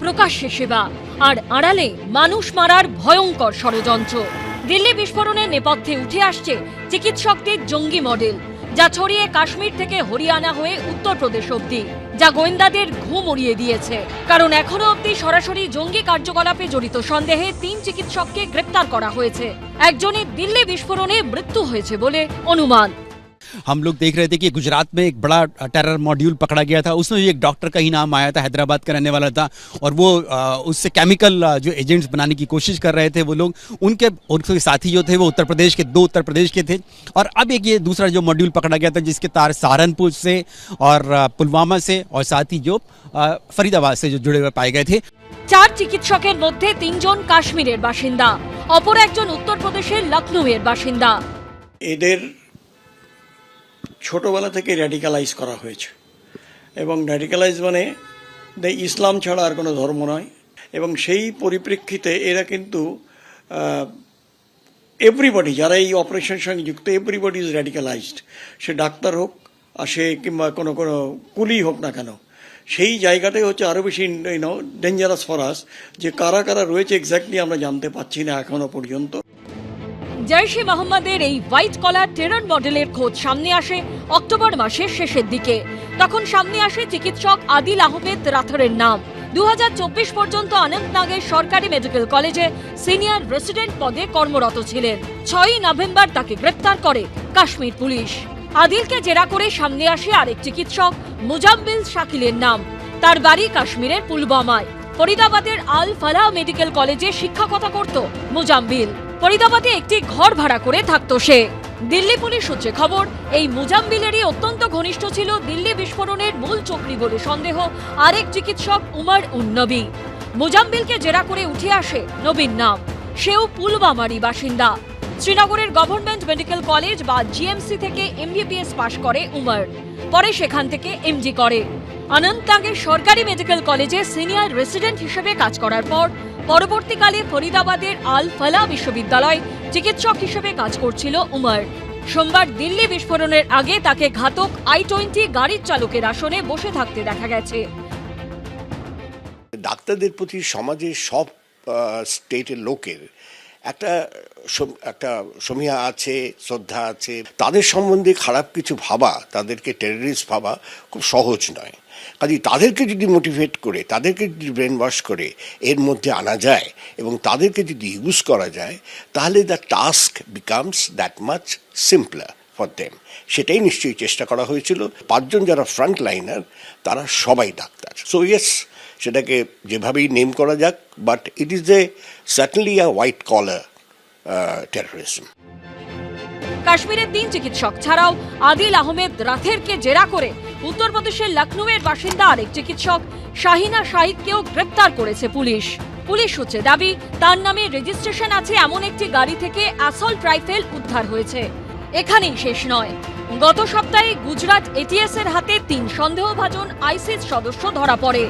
প্রকাশ্যে সেবা। আর আড়ালে মানুষ মারার ভয়ঙ্কর ষড়যন্ত্র। দিল্লি বিস্ফোরণের নেপথ্যে উঠে আসছে চিকিৎসকদের জঙ্গি মডেল, যা ছড়িয়ে কাশ্মীর থেকে হরিয়ানা হয়ে উত্তরপ্রদেশ অবধি, যা গোয়েন্দাদের ঘুম উড়িয়ে দিয়েছে। কারণ এখনও অবধি সরাসরি জঙ্গি কার্যকলাপে জড়িত সন্দেহে তিন চিকিৎসককে গ্রেপ্তার করা হয়েছে। একজনের দিল্লি বিস্ফোরণে মৃত্যু হয়েছে বলে অনুমান। हम लोग देख रहे थे कि गुजरात में एक बड़ा टेरर मॉड्यूल पकड़ा गया था उसमें भी एक डॉक्टर का ही नाम आया था हैदराबाद का रहने वाला था और वो अ, उससे केमिकल अ, जो एजेंट्स बनाने की कोशिश कर रहे थे वो लोग उनके उनके साथी जो थे वो उत्तर प्रदेश के दो उत्तर प्रदेश के थे और अब एक ये दूसरा जो मॉड्यूल पकड़ा गया था जिसके तार सहारनपुर से और अ, पुलवामा से और साथ ही जो अ, फरीदाबाद से जो जुड़े हुए पाए गए थे চার চিকিৎসকের মধ্যে তিনজন কাশ্মীরের বাসিন্দা অপর একজন উত্তরপ্রদেশের লখনৌয়ের বাসিন্দা এদের ছোটবেলা থেকে র্যাডিকালাইজ করা হয়েছে। এবং র্যাডিকালাইজ মানে ইসলাম ছাড়া আর কোনো ধর্ম নয়। এবং সেই পরিপ্রেক্ষিতে এরা কিন্তু এভরিবডি যারা এই অপারেশনের সঙ্গে যুক্ত এভরিবডি ইজ র্যাডিকালাইজড সে ডাক্তার হোক, আর সে কিংবা কোনো কোনো কুলি হোক না কেন। সেই জায়গাটাই হচ্ছে আরও বেশি ডেঞ্জারাস ফর আস যে কারা কারা রয়েছে এক্স্যাক্টলি আমরা জানতে পারছি না এখনও পর্যন্ত। ই মোহাম্মদের এই হোয়াইট কলার টেরর মডেলের খোঁজ সামনে আসে অক্টোবর মাসের শেষের দিকে। তখন সামনে আসে চিকিৎসক আদিল আহমেদ রাথরের নাম। দুহাজার চব্বিশ পর্যন্ত অনন্তনাগের সরকারি মেডিকেল কলেজে সিনিয়র রেসিডেন্ট পদে কর্মরত ছিলেন। ছয়ই নভেম্বর তাকে গ্রেপ্তার করে কাশ্মীর পুলিশ। আদিলকে জেরা করে সামনে আসে আরেক চিকিৎসক মুজাম্বিল শাকিলের নাম। তার বাড়ি কাশ্মীরের পুলবামায় ফরিদাবাদের আল ফালাহ মেডিকেল কলেজে শিক্ষকতা করত মুজাম্বিল ফরিদাবাদে একটি ঘর ভাড়া করে থাকতো সে। দিল্লি পুলিশ সূত্রে খবর, এই মুজাম্বিলেরই অত্যন্ত ঘনিষ্ঠ ছিল দিল্লি বিস্ফোরণের মূল চক্রী বলে সন্দেহ আরেক চিকিৎসক উমর উন্নবী মুজাম্বিলকে জেরা করে উঠে আসে নবীন নাম। সেও পুলবামারই বাসিন্দা। শ্রীনগরের গভর্নমেন্ট মেডিকেল কলেজ বা জিএমসি থেকে এমবিবিএস পাশ করে উমর। পরে সেখান থেকে এমজি করে। অনন্তনাগের সরকারি মেডিকেল কলেজে সিনিয়র রেসিডেন্ট হিসেবে কাজ করার পর পরবর্তীকালে ফরিদাবাদের আল ফালা বিশ্ববিদ্যালয় চিকিৎসক হিসেবে কাজ করছিল উমর। সোমবার দিল্লি বিস্ফোরণের আগে তাকে ঘাতক আই টোয়েন্টি গাড়ির চালকের আসনে বসে থাকতে দেখা গেছে। ডাক্তারদের প্রতি সমাজের সব স্টেটের লোকের একটা একটা সমীহা আছে, শ্রদ্ধা আছে। তাদের সম্বন্ধে খারাপ কিছু ভাবা, তাদেরকে টেররিস্ট ভাবা খুব সহজ নয়। কাজে তাদেরকে যদি মোটিভেট করে, তাদেরকে যদি ব্রেন ওয়াশ করে, এর মধ্যে আনা যায় এবং তাদেরকে যদি ইউজ করা যায়, তাহলে the task becomes that much simpler for them সেটাই নিশ্চয়ই চেষ্টা করা হয়েছিল। পাঁচজন যারা ফ্রন্ট লাইনার তারা সবাই ডাক্তার। সো ইয়েস সেটাকে যেভাবেই নেম করা যাক but it is a certainly a white collar terrorism কাশ্মীরের তিন চিকিৎসক ছাড়াও আদিল আহমেদ রাথেরকে জেরা করে উত্তরপ্রদেশের লখনৌয়ের বাসিন্দা আরেক চিকিৎসক শাহিনা শাহিদকেও গ্রেপ্তার করেছে পুলিশ। পুলিশ সূত্রে দাবি, তার নামে রেজিস্ট্রেশন আছে এমন একটি গাড়ি থেকে অ্যাসল্ট রাইফেল উদ্ধার হয়েছে। এখানেই শেষ নয়। গত সপ্তাহে গুজরাট এটিএস এর হাতে তিন সন্দেহভাজন আইসিস সদস্য ধরা পড়ে।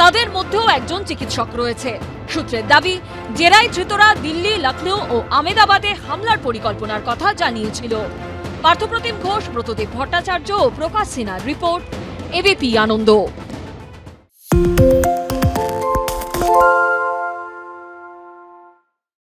তাদের মধ্যেও একজন চিকিৎসক রয়েছে। সূত্রের দাবি জেরাই ধৃতরা দিল্লি লখনৌ ও আমেদাবাদে হামলার পরিকল্পনার কথা জানিয়েছিল। পার্থপ্রতিম ঘোষ ব্রতদেব ভট্টাচার্য ও প্রকাশ সিনহার রিপোর্ট, এবিপি আনন্দ।